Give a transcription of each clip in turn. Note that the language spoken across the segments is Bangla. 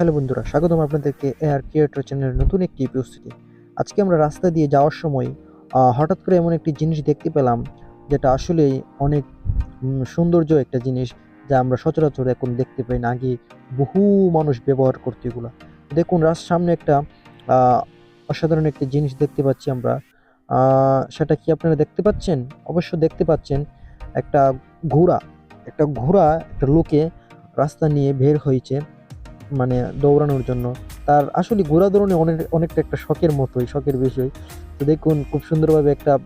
হ্যালো বন্ধুরা, স্বাগতম আপনাদেরকে এয়ার ক্রিয়েটর চ্যানেলের নতুন একটি উপস্থিতি আজকে আমরা রাস্তা দিয়ে যাওয়ার সময় হঠাৎ করে এমন একটি জিনিস দেখতে পেলাম, যেটা আসলেই অনেক সৌন্দর্য একটা জিনিস, যা আমরা সচরাচর এখন দেখতে পাই না। আগে বহু মানুষ ব্যবহার করতো এগুলো। দেখুন, রাস্তার সামনে একটা অসাধারণ একটি জিনিস দেখতে পাচ্ছি আমরা। সেটা কি আপনারা দেখতে পাচ্ছেন? অবশ্য দেখতে পাচ্ছেন একটা ঘোড়া। একটা ঘোড়া একটা লোকে রাস্তা নিয়ে বের হয়েছে। মানে দৌড়ানোর জন্য। তার আসলে ঘোড়া দৌড়ানো অনেক, অনেকটা একটা শখের মতোই, শখের বিষয়। তো দেখুন, খুব সুন্দরভাবে একটা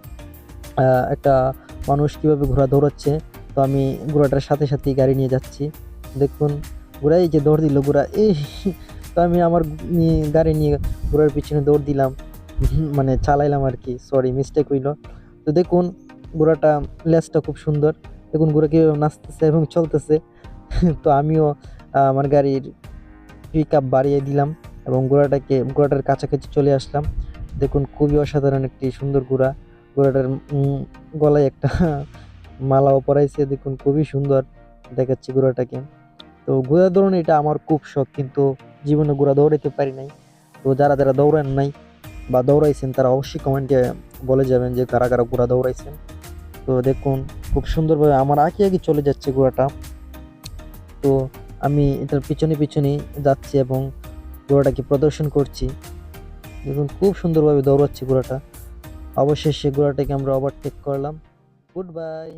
একটা মানুষ কীভাবে ঘোড়া দৌড়াচ্ছে। তো আমি ঘোড়াটার সাথে সাথেই গাড়ি নিয়ে যাচ্ছি। দেখুন ঘোড়াই যে দৌড় দিল, ঘোড়া এই তো আমি আমার গাড়ি নিয়ে ঘোড়ার পিছনে দৌড় দিলাম। মানে চালাইলাম আর কি সরি মিস্টেক হইল। তো দেখুন, ঘোড়াটা, লেজটা খুব সুন্দর। দেখুন, ঘোড়া কীভাবে নাচতেছে এবং চলতেছে। তো আমিও আমার গাড়ির পিক আপ বাড়িয়ে দিলাম এবং ঘোড়াটাকে ঘোড়াটার কাছাকাছি চলে আসলাম। দেখুন, খুবই অসাধারণ একটি সুন্দর ঘোড়া ঘোড়াটার গলায় একটা মালাও পরাইছে। দেখুন, খুবই সুন্দর দেখাচ্ছে ঘোড়াটাকে তো ঘোড়া দৌড়ানো এটা আমার খুব শখ, কিন্তু জীবনে ঘোড়া দৌড়াইতে পারি নাই। তো যারা যারা দৌড়ান নাই বা দৌড়াইছেন, তারা অবশ্যই কমেন্টে বলে যাবেন যে কারা কারা ঘোড়া দৌড়াইছেন। তো দেখুন, খুব সুন্দরভাবে আমার আগে আগে চলে যাচ্ছে ঘোড়াটা তো আমি এটার পিছনে পিছনে যাচ্ছি এবং ঘোড়াটাকে প্রদর্শন করছি। দেখুন, খুব সুন্দরভাবে দৌড়াচ্ছে ঘোড়াটা। অবশেষে ঘোড়াটাকে আমরা ওভারটেক করলাম। Good bye